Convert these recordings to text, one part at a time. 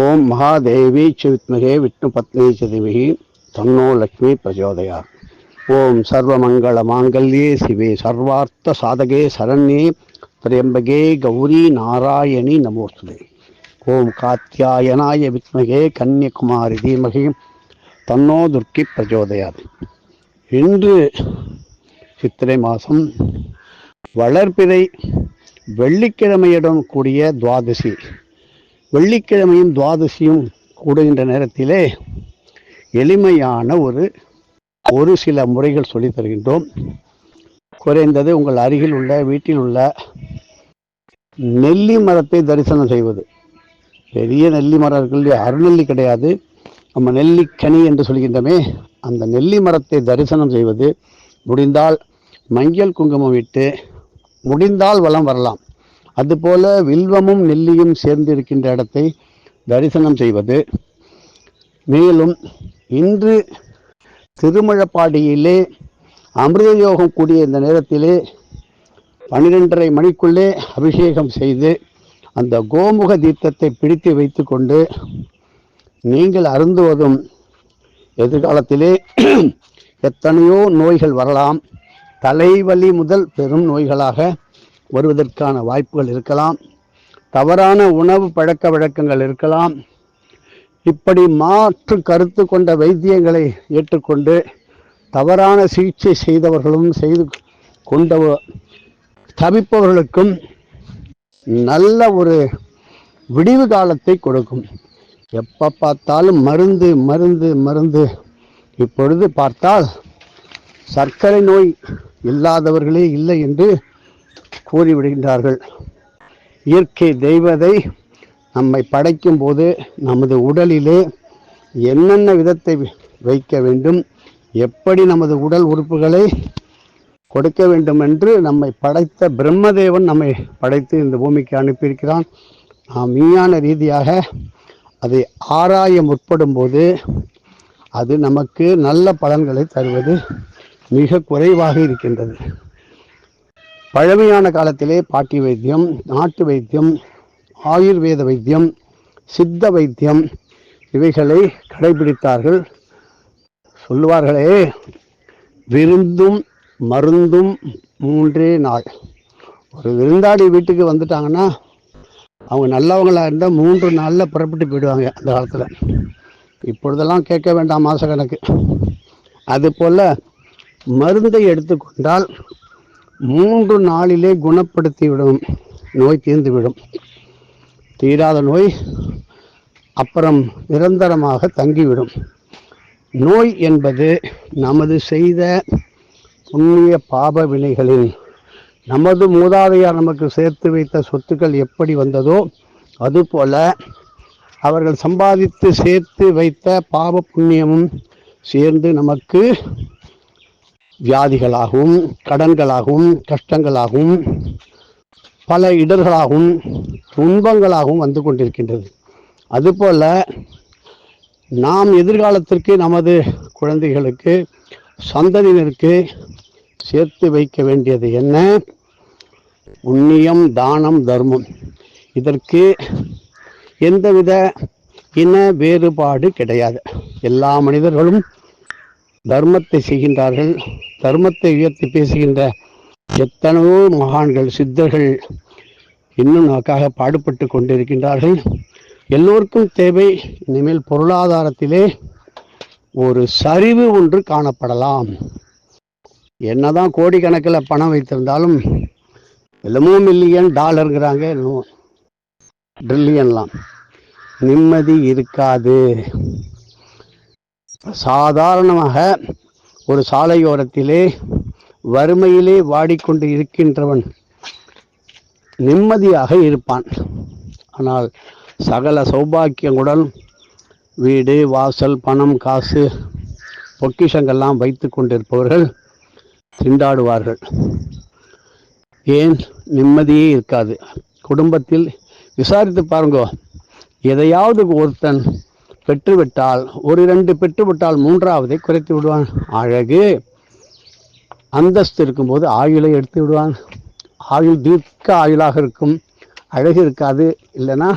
ஓம் மகாதேவி சிவித்மகே விஷ்ணு பத்னி சிதிமிகி தன்னோ லக்ஷ்மி பிரச்சோதயா. ஓம் சர்வமங்கள மாங்கல்யே சிவே சர்வார்த்த சாதகே சரண்யே திரியம்பகே கௌரி நாராயணி நமோஸ்துதே. ஓம் காத்தியாயனாய வித்மகே கன்னியகுமாரி தீமகி தன்னோ துர்க்கி பிரச்சோதயாது இன்று சித்திரை மாதம் வளர்பிறை வெள்ளிக்கிழமையுடன் கூடிய துவாதசி. வெள்ளிக்கிழமையும் துவாதசியும் கூடுகின்ற நேரத்திலே எளிமையான ஒரு ஒரு சில முறைகள் சொல்லித் தருகின்றோம். குறைந்தது உங்கள் அருகில் உள்ள வீட்டில் உள்ள நெல்லி மரத்தை தரிசனம் செய்வது. பெரிய நெல்லி மரம் இருக்கு இல்லையா? அருநெல்லி கிடையாது. நம்ம நெல்லிக்கனி என்று சொல்கின்றமே அந்த நெல்லி மரத்தை தரிசனம் செய்வது. முடிந்தால் மஞ்சள் குங்குமம் விட்டு முடிந்தால் வளம் வரலாம். அதுபோல வில்வமும் நெல்லியும் சேர்ந்து இருக்கின்ற இடத்தை தரிசனம் செய்வது. மேலும் இன்று திருமழப்பாடியிலே அமிர்த யோகம் கூடிய இந்த நேரத்திலே பன்னிரெண்டரை மணிக்குள்ளே அபிஷேகம் செய்து அந்த கோமுக தீர்த்தத்தை பிடித்து வைத்துக்கொண்டு நீங்கள் அருந்துவதும் எதிர்காலத்திலே எத்தனையோ நோய்கள் வரலாம். தலைவலி முதல் பெரும் நோய்களாக வருவதற்கான வாய்ப்புகள் இருக்கலாம். தவறான உணவு பழக்க வழக்கங்கள் இருக்கலாம். இப்படி மாற்று கருத்து கொண்ட வைத்தியங்களை ஏற்றுக்கொண்டு தவறான சிகிச்சை செய்தவர்களும் செய்து கொண்ட தவிப்பவர்களுக்கும் நல்ல ஒரு விடிவு காலத்தை கொடுக்கும். எப்போ பார்த்தாலும் மருந்து மருந்து மருந்து. இப்பொழுது பார்த்தால் சர்க்கரை நோய் இல்லாதவர்களே இல்லை என்று கூறிவிடுகின்றார்கள். இயற்கை தெய்வதை நம்மை படைக்கும் போது நமது உடலிலே என்னென்ன விதத்தை வைக்க வேண்டும் எப்படி நமது உடல் உறுப்புகளை கொடுக்க வேண்டும் என்று நம்மை படைத்த பிரம்மதேவன் நம்மை படைத்து இந்த பூமிக்கு அனுப்பியிருக்கிறான். நாம் மீயான ரீதியாக அதை ஆராய முற்படும் போது அது நமக்கு நல்ல பலன்களை தருவது மிக குறைவாக இருக்கின்றது. பழமையான காலத்திலே பாட்டி வைத்தியம் நாட்டு வைத்தியம் ஆயுர்வேத வைத்தியம் சித்த வைத்தியம் இவைகளை கடைபிடித்தார்கள். சொல்லுவார்களே விருந்தும் மருந்தும் மூன்றே நாள். ஒரு விருந்தாடி வீட்டுக்கு வந்துட்டாங்கன்னா அவங்க நல்லவங்களாக இருந்தால் மூன்று நாளில் புறப்பட்டு போயிடுவாங்க அந்த காலத்தில். இப்பொழுதெல்லாம் கேட்க வேண்டாம் மாத கணக்கு. அதுபோல் மருந்தை எடுத்துக்கொண்டால் மூன்று நாளிலே குணப்படுத்திவிடும். நோய் தீர்ந்துவிடும். தீராத நோய் அப்புறம் நிரந்தரமாக தங்கிவிடும். நோய் என்பது நமது செய்த புண்ணிய பாப வினைகளில் நமது மூதாதையார் நமக்கு சேர்த்து வைத்த சொத்துக்கள் எப்படி வந்ததோ அதுபோல அவர்கள் சம்பாதித்து சேர்த்து வைத்த பாவ புண்ணியமும் சேர்ந்து நமக்கு வியாதிகளாகவும் கடன்களாகவும் கஷ்டங்களாகவும் பல இடர்களாகவும் துன்பங்களாகவும் வந்து கொண்டிருக்கின்றது. அதுபோல் நாம் எதிர்காலத்திற்கு நமது குழந்தைகளுக்கு சந்ததியினருக்கு சேர்த்து வைக்க வேண்டியது என்ன? புண்ணியம் தானம் தர்மம். இதற்கு எந்தவித இன வேறுபாடு கிடையாது. எல்லா மனிதர்களும் தர்மத்தை செய்கின்றார்கள். தர்மத்தை உயர்த்தி பேசுகின்ற எத்தனையோ மகான்கள் சித்தர்கள் இன்னும் நமக்காக பாடுபட்டு கொண்டிருக்கின்றார்கள். எல்லோருக்கும் தேவை இனிமேல் பொருளாதாரத்திலே ஒரு சரிவு ஒன்று காணப்படலாம். என்னதான் கோடிக்கணக்கில் பணம் வைத்திருந்தாலும் என்னமோ மில்லியன் டாலருங்கிறாங்க என்னமோ ட்ரில்லியன்லாம். நிம்மதி இருக்காது. சாதாரணமாக ஒரு சாலையோரத்திலே வறுமையிலே வாடிக்கொண்டு இருக்கின்றவன் நிம்மதியாக இருப்பான். ஆனால் சகல சௌபாக்கியங்களுடன் வீடு வாசல் பணம் காசு பொக்கிஷங்கள்லாம் வைத்து கொண்டிருப்பவர்கள் திண்டாடுவார்கள். ஏன்? நிம்மதியே இருக்காது. குடும்பத்தில் விசாரித்து பாருங்கோ. எதையாவது ஒருத்தன் பெற்றுவிட்டால் ஒரு இரண்டு பெற்றுவிட்டால் மூன்றாவதை குறைத்து விடுவான். அழகு. அந்தஸ்து இருக்கும்போது ஆயுளை எடுத்து விடுவான். ஆயுள் தீர்க்க ஆயுளாக இருக்கும். அழகு இருக்காது. இல்லைன்னா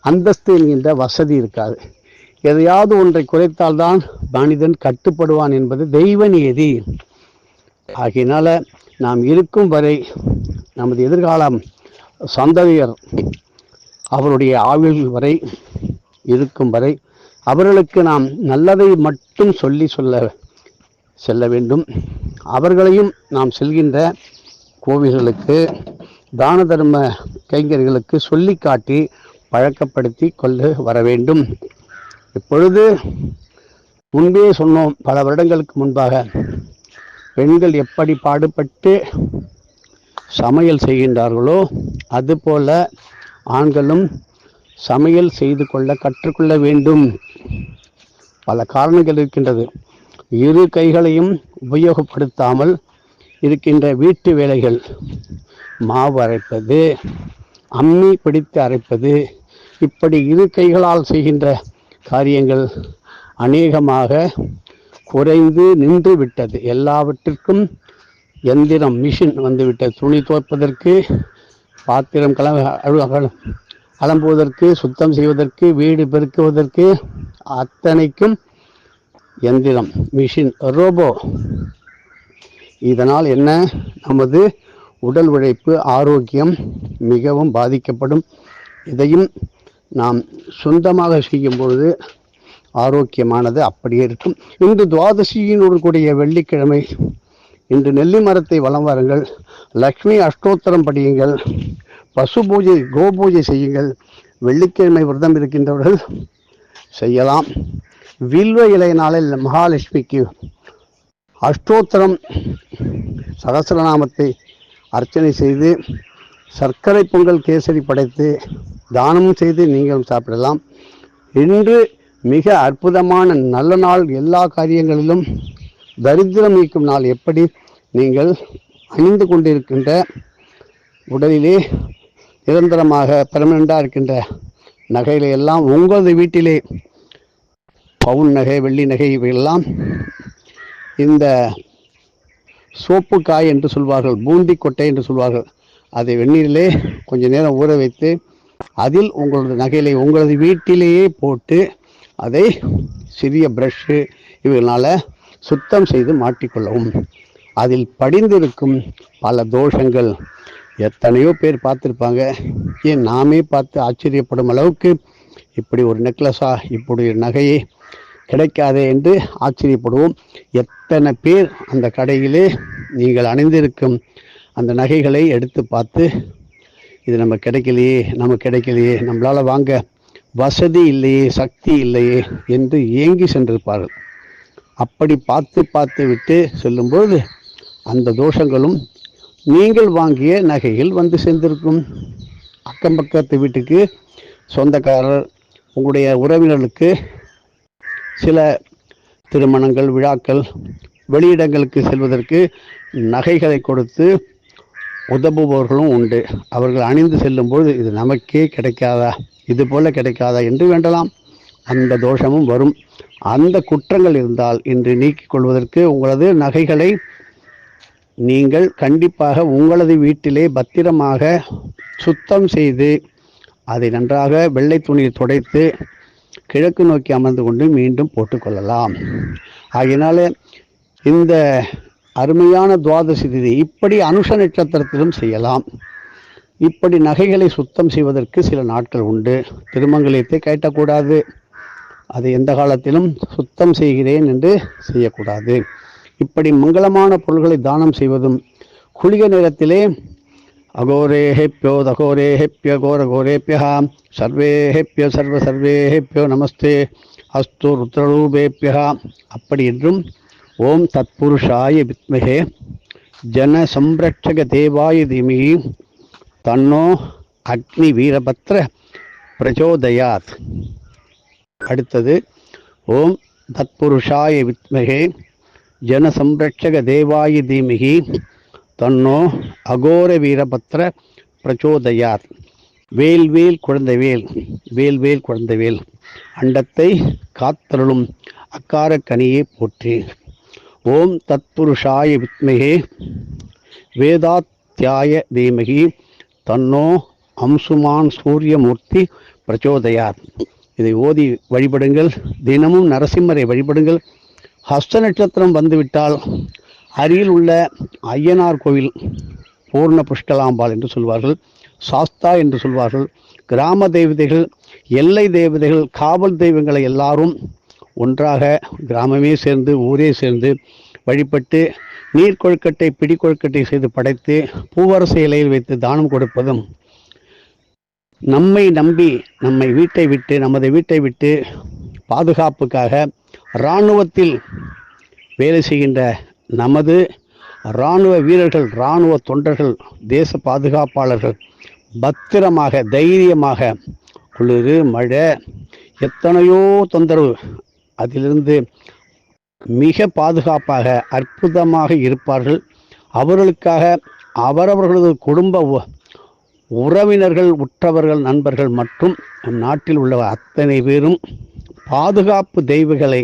அந்தஸ்து என்கின்ற வசதி இருக்காது. எதையாவது ஒன்றை குறைத்தால்தான் மனிதன் கட்டுப்படுவான் என்பது தெய்வ நியதி ஆகையினால நாம் இருக்கும் வரை நமது எதிர்காலம் சந்ததியர் அவருடைய ஆயுள் வரை இருக்கும் வரை அவர்களுக்கு நாம் நல்லதை மட்டும் சொல்லி சொல்ல செல்ல வேண்டும். அவர்களையும் நாம் செல்கின்ற கோவில்களுக்கு தான தர்ம கைங்கர்களுக்கு சொல்லி காட்டி பழக்கப்படுத்தி கொண்டு வர வேண்டும். இப்பொழுது முன்பே சொன்னோம் பல வருடங்களுக்கு முன்பாக பெண்கள் எப்படி பாடுபட்டு சமையல் செய்கின்றார்களோ அதுபோல ஆண்களும் சமையல் செய்து கொள்ள கற்றுக்கொள்ள வேண்டும். பல காரணங்கள் இருக்கின்றது. இரு கைகளையும் உபயோகப்படுத்தாமல் இருக்கின்ற வீட்டு வேலைகள். மாவு அரைப்பது அம்மி பிடித்து அரைப்பது இப்படி இரு கைகளால் செய்கின்ற காரியங்கள் அநேகமாக குறைந்து நின்று விட்டது. எல்லாவற்றிற்கும் எந்திரம் மிஷின் வந்துவிட்டது. துணி துவைப்பதற்கு பாத்திரம் கல அழு- அலம்புவதற்கு சுத்தம் செய்வதற்கு வீடு பெருக்குவதற்கு அத்தனைக்கும் எந்திரம் மிஷின் ரோபோ. இதனால் என்ன? நமது உடல் உழைப்பு ஆரோக்கியம் மிகவும் பாதிக்கப்படும். இதையும் நாம் சொந்தமாக செய்யும் பொழுது ஆரோக்கியமானது அப்படியே இருக்கும். இன்று துவாதசியினோடு கூடிய வெள்ளிக்கிழமை இன்று நெல்லி மரத்தை வலம் வாருங்கள். லக்ஷ்மி அஷ்டோத்தரம் படியுங்கள். பசு பூஜை கோ பூஜை செய்யுங்கள். வெள்ளிக்கிழமை விரதம் இருக்கின்றவர்கள் செய்யலாம். வில்வ இலை நாளில் மகாலட்சுமிக்கு அஷ்டோத்தரம் சகசிரநாமத்தை அர்ச்சனை செய்து சர்க்கரை பொங்கல் கேசரி படைத்து தானமும் செய்து நீங்களும் சாப்பிடலாம். இன்று மிக அற்புதமான நல்ல நாள். எல்லா காரியங்களிலும் தரித்திரம் நீக்கும் நாள். எப்படி? நீங்கள் அணிந்து கொண்டிருக்கின்ற உடலிலே நிரந்தரமாக பெர்மனண்டாக இருக்கின்ற நகைகளை எல்லாம் உங்களது வீட்டிலே பவுன் நகை வெள்ளி நகை இவையெல்லாம் இந்த சோப்பு காய் என்று சொல்வார்கள் பூந்தி கொட்டை என்று சொல்வார்கள் அதை வெந்நீரிலே கொஞ்ச நேரம் ஊற வைத்து அதில் உங்களது நகைகளை உங்களது வீட்டிலேயே போட்டு அதை சிறிய ப்ரஷ்ஷு இவைகளால் சுத்தம் செய்து மாட்டிக்கொள்ளவும். அதில் படிந்திருக்கும் பல தோஷங்கள் எத்தனையோ பேர் பார்த்துருப்பாங்க. ஏன் நாமே பார்த்து ஆச்சரியப்படும் அளவுக்கு இப்படி ஒரு நெக்லஸா இப்படி ஒரு நகையே கிடைக்காதே என்று ஆச்சரியப்படுவோம். எத்தனை பேர் அந்த கடையிலே நீங்கள் அணிந்திருக்கும் அந்த நகைகளை எடுத்து பார்த்து இது நம்ம கிடைக்கலையே நம்ம கிடைக்கலையே நம்மளால் வாங்க வசதி இல்லையே சக்தி இல்லையே என்று ஏங்கி சென்றிருப்பார்கள். அப்படி பார்த்து பார்த்து விட்டு செல்லும்போது அந்த தோஷங்களும் நீங்கள் வாங்கிய நகையில் வந்து சேர்ந்திருக்கும். அக்கம் பக்கத்து வீட்டுக்கு சொந்தக்காரர் உங்களுடைய உறவினர்களுக்கு சில திருமணங்கள் விழாக்கள் வெளியிடங்களுக்கு செல்வதற்கு நகைகளை கொடுத்து உதவுபவர்களும் உண்டு. அவர்கள் அணிந்து செல்லும்போது இது நமக்கே கிடைக்காதா? இது போல கிடைக்காதா என்று வேண்டலாம். அந்த தோஷமும் வரும். அந்த குற்றங்கள் இருந்தால் இன்று நீக்கிக் கொள்வதற்கு உங்களது நகைகளை நீங்கள் கண்டிப்பாக உங்களது வீட்டிலே பத்திரமாக சுத்தம் செய்து அதை நன்றாக வெள்ளை துணியில் துடைத்து கிழக்கு நோக்கி அமர்ந்து கொண்டு மீண்டும் போட்டுக்கொள்ளலாம். ஆகையினால இந்த அருமையான துவாதசி திதி இப்படி அனுஷ நட்சத்திரத்திலும் செய்யலாம். இப்படி நகைகளை சுத்தம் செய்வதற்கு சில நாட்கள் உண்டு. திருமங்கலியத்தை கேட்டக்கூடாது. அதை எந்த காலத்திலும் சுத்தம் செய்கிறேன் என்று செய்யக்கூடாது. இப்படி மங்களமான பொருள்களை தானம் செய்வதும் குளிக நேரத்திலே அகோரேஹேப்பியோ தகோரேஹேப்பிய கோர கோரேப்பியா சர்வேஹேப்பிய சர்வ சர்வேஹேப்பியோ நமஸ்தே அஸ்து ருத்ரரூபேப்பியா அப்படி என்றும் ஓம் தத்புருஷாய வித்மகே ஜன சம்ரட்சக தேவாய தீமிகி தன்னோ அக்னி வீரபத்ர பிரச்சோதயாத். அடுத்தது ஓம் தத்புருஷாய வித்மகே ஜன சம்ரட்சக தேவாய தீமிகி தன்னோ அகோர வீரபத்ர பிரச்சோதயார் வேல்வேல் குழந்தைவேல் வேல்வேல் குழந்தைவேல் அண்டத்தை காத்தருளும் அக்காரக்கனியே போற்றி। ஓம் தத்புருஷாய வித்மகே। வேதாத்தியாய தீமகி தன்னோ அம்சுமான் சூரியமூர்த்தி பிரச்சோதயார் இதை ஓதி வழிபடுங்கள் தினமும் நரசிம்மரை வழிபடுங்கள் ஹஸ்த நட்சத்திரம் வந்துவிட்டால் அருகில் உள்ள ஐயனார் கோவில் பூர்ண புஷ்கலாம்பாள் என்று சொல்வார்கள் சாஸ்தா என்று சொல்வார்கள். கிராம தேவதைகள் எல்லை தேவதைகள் காவல் தெய்வங்களை எல்லாரும் ஒன்றாக கிராமமே சேர்ந்து ஊரே சேர்ந்து வழிபட்டு நீர் கொழுக்கட்டை பிடி கொழுக்கட்டை செய்து படைத்து பூவரசு இலையில் வைத்து தானம் கொடுப்பதும் நம்மை நம்பி நம்மை வீட்டை விட்டு நமது வீட்டை விட்டு பாதுகாப்புக்காக இராணுவத்தில் வேலை செய்கின்ற நமது இராணுவ வீரர்கள் இராணுவ தொண்டர்கள் தேச பாதுகாப்பாளர்கள் பத்திரமாக தைரியமாக குளிர் மழை எத்தனையோ தொந்தரவு அதிலிருந்து மிக பாதுகாப்பாக அற்புதமாக இருப்பார்கள். அவர்களுக்காக அவரவர்களது குடும்ப உ- உறவினர்கள் உற்றவர்கள் நண்பர்கள் மற்றும் நம் நாட்டில் உள்ள அத்தனை பேரும் பாதுகாப்பு தெய்வங்களை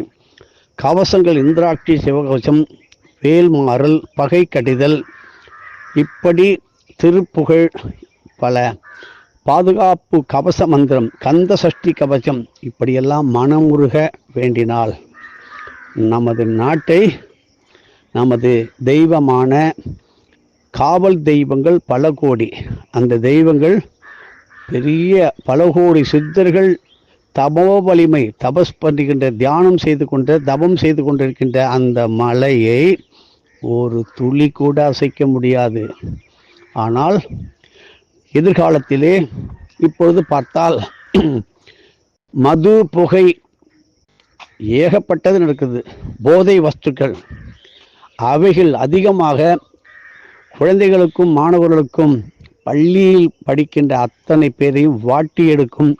கவசங்கள் இந்திராட்சி சிவகவசம் வேல்மாறல் பகை கடிதல் இப்படி திருப்புகழ் பல. பாதுகாப்பு கவச மந்திரம் கந்த சஷ்டி கவசம் இப்படியெல்லாம் மனமுருக வேண்டினால் நமது நாட்டை நமது தெய்வமான காவல் தெய்வங்கள் பல கோடி. அந்த தெய்வங்கள் பெரிய பல கோடி சித்தர்கள் தபோ வலிமை தபஸ் பண்ணுகின்ற தியானம் செய்து கொண்ட தபம் செய்து கொண்டிருக்கின்ற அந்த மலையை ஒரு துளி கூட அசைக்க முடியாது. ஆனால் எதிர்காலத்திலே இப்பொழுது பார்த்தால் மது புகை ஏகப்பட்டது நடக்குது. போதை வஸ்துக்கள் அவைகள் அதிகமாக குழந்தைகளுக்கும் மாணவர்களுக்கும் பள்ளியில் படிக்கின்ற அத்தனை பேரையும் வாட்டி எடுக்கும்.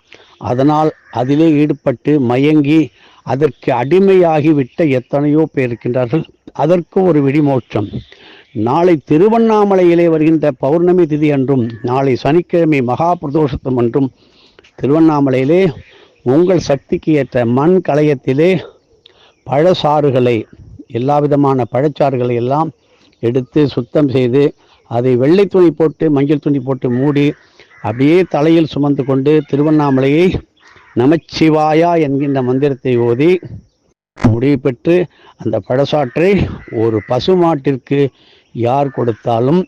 அதனால் அதிலே ஈடுபட்டு மயங்கி அதற்கு அடிமையாகிவிட்ட எத்தனையோ பேர் இருக்கின்றார்கள். அதற்கு ஒரு விடிமோற்றம் நாளை திருவண்ணாமலையிலே வருகின்ற பௌர்ணமி திதி அன்றும் நாளை சனிக்கிழமை மகா பிரதோஷத்தம் அன்றும் திருவண்ணாமலையிலே உங்கள் சக்திக்கு ஏற்ற மண் கலையத்திலே பழச்சாறுகளை எல்லா விதமான பழச்சாறுகளை எல்லாம் எடுத்து சுத்தம் செய்து அதை வெள்ளை துணி போட்டு மஞ்சள் துணி போட்டு மூடி அப்படியே தலையில் சுமந்து கொண்டு திருவண்ணாமலையை நமச்சிவாயா என்கின்ற மந்திரத்தை ஓதி முடிவு பெற்று அந்த பழசாற்றை ஒரு பசுமாட்டிற்கு யார் கொடுத்தாலும்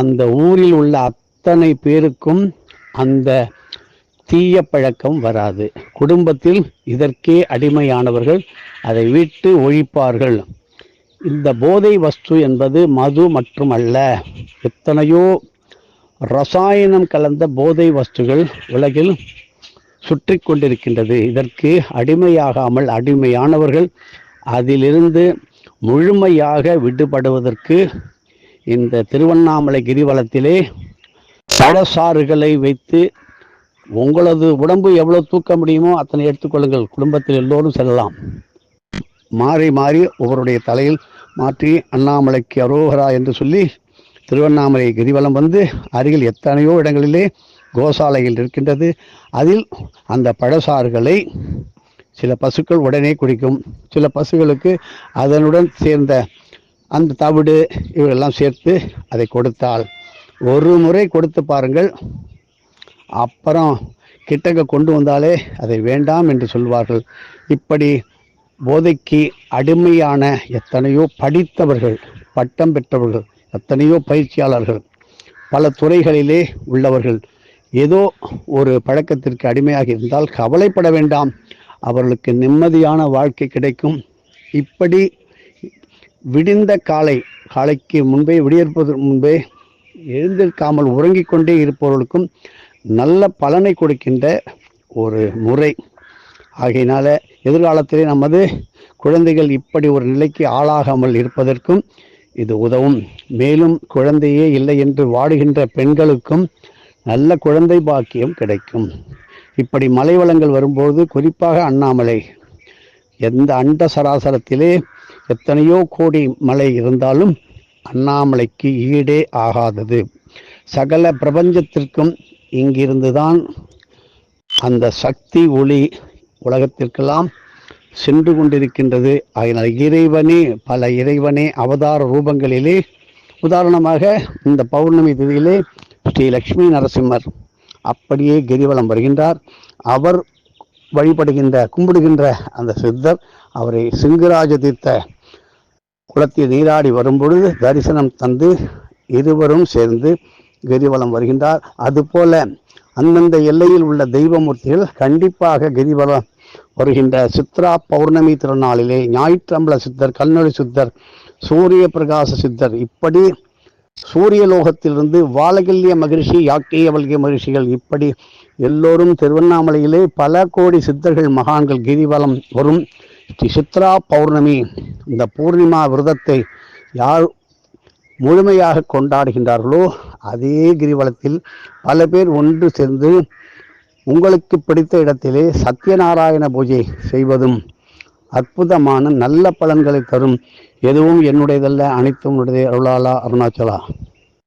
அந்த ஊரில் உள்ள அத்தனை பேருக்கும் அந்த தீய பழக்கம் வராது. குடும்பத்தில் இதற்கே அடிமையானவர்கள் அதை விட்டு ஒழிப்பார்கள். இந்த போதை வஸ்து என்பது மது மட்டுமல்ல எத்தனையோ ரசாயனம் கலந்த போதை வஸ்துகள் உலகில் சுற்றி கொண்டிருக்கின்றது. இதற்கு அடிமையாகாமல் அடிமையானவர்கள் அதிலிருந்து முழுமையாக விடுபடுவதற்கு இந்த திருவண்ணாமலை கிரிவலத்திலே பழசாறுகளை வைத்து உங்களது உடம்பு எவ்வளோ தூக்க முடியுமோ அத்தனை எடுத்துக்கொள்ளுங்கள். குடும்பத்தில் எல்லோரும் செல்லலாம். மாறி மாறி ஒவ்வொருடைய தலையில் மாற்றி அண்ணாமலைக்கு அரோகரா என்று சொல்லி திருவண்ணாமலை கிரிவலம் வந்து அருகில் எத்தனையோ இடங்களிலே கோசாலைகள் இருக்கின்றது அதில் அந்த பழசாறுகளை சில பசுக்கள் உடனே குடிக்கும். சில பசுகளுக்கு அதனுடன் சேர்ந்த அந்த தவிடு இவையெல்லாம் சேர்த்து அதை கொடுத்தால். ஒரு முறை கொடுத்து பாருங்கள். அப்புறம் கிட்டக்க கொண்டு வந்தாலே அதை வேண்டாம் என்று சொல்வார்கள். இப்படி போதைக்கு அடிமையான எத்தனையோ படித்தவர்கள் பட்டம் பெற்றவர்கள் எத்தனையோ பயிற்சியாளர்கள் பல துறைகளிலே உள்ளவர்கள் ஏதோ ஒரு பழக்கத்திற்கு அடிமையாக இருந்தால் கவலைப்பட வேண்டாம். அவர்களுக்கு நிம்மதியான வாழ்க்கை கிடைக்கும். இப்படி விடிந்த காலை காலைக்கு முன்பே விடியற்பதற்கு முன்பே எழுந்திருக்காமல் உறங்கிக் கொண்டே இருப்பவர்களுக்கும் நல்ல பலனை கொடுக்கின்ற ஒரு முறை. ஆகையினால எதிர்காலத்திலே நமது குழந்தைகள் இப்படி ஒரு நிலைக்கு ஆளாகாமல் இருப்பதற்கும் இது உதவும். மேலும் குழந்தையே இல்லை என்று வாடுகின்ற பெண்களுக்கும் நல்ல குழந்தை பாக்கியம் கிடைக்கும். இப்படி மலை வளங்கள் வரும்போது குறிப்பாக அண்ணாமலை எந்த அண்ட சராசரத்திலே எத்தனையோ கோடி மலை இருந்தாலும் அண்ணாமலைக்கு ஈடே ஆகாதது. சகல பிரபஞ்சத்திற்கும் இங்கிருந்துதான் அந்த சக்தி ஒளி உலகத்திற்கெல்லாம் சென்று கொண்டிருக்கின்றது. அதனால் இறைவனே பல இறைவனே அவதார ரூபங்களிலே உதாரணமாக இந்த பௌர்ணமி திதியிலே ஸ்ரீ லக்ஷ்மி நரசிம்மர் அப்படியே கிரிவலம் வருகின்றார். அவர் வழிபடுகின்ற கும்பிடுகின்ற அந்த சித்தர் அவரை சிங்கராஜ தீர்த்த குளத்தில் நீராடி வரும்பொழுது தரிசனம் தந்து இருவரும் சேர்ந்து கிரிவலம் வருகின்றார். அதுபோல அந்தந்த எல்லையில் உள்ள தெய்வமூர்த்திகள் கண்டிப்பாக கிரிவலம் வருகின்ற சித்ரா பௌர்ணமி திருநாளிலே ஞாயிற்றம்பல சித்தர் கல்நொழி சித்தர் சூரிய பிரகாச சித்தர். இப்படி சூரிய லோகத்திலிருந்து வாலகல்ய மகிழ்ச்சி யாக்கியவல்கிய மகிழ்ச்சிகள் இப்படி எல்லோரும் திருவண்ணாமலையிலே பல கோடி சித்தர்கள் மகான்கள் கிரிவலம் வரும். ஸ்ரீ சித்ரா பௌர்ணமி இந்த பூர்ணிமா விரதத்தை யார் முழுமையாக கொண்டாடுகின்றார்களோ அதே கிரிவலத்தில் பல பேர் ஒன்று சேர்ந்து உங்களுக்கு பிடித்த இடத்திலே சத்யநாராயண பூஜை செய்வதும் அற்புதமான நல்ல பலன்களை தரும். எதுவும் என்னுடையதல்ல அனைத்தும் உன்னுடைய அருளாலா அருணாச்சலா.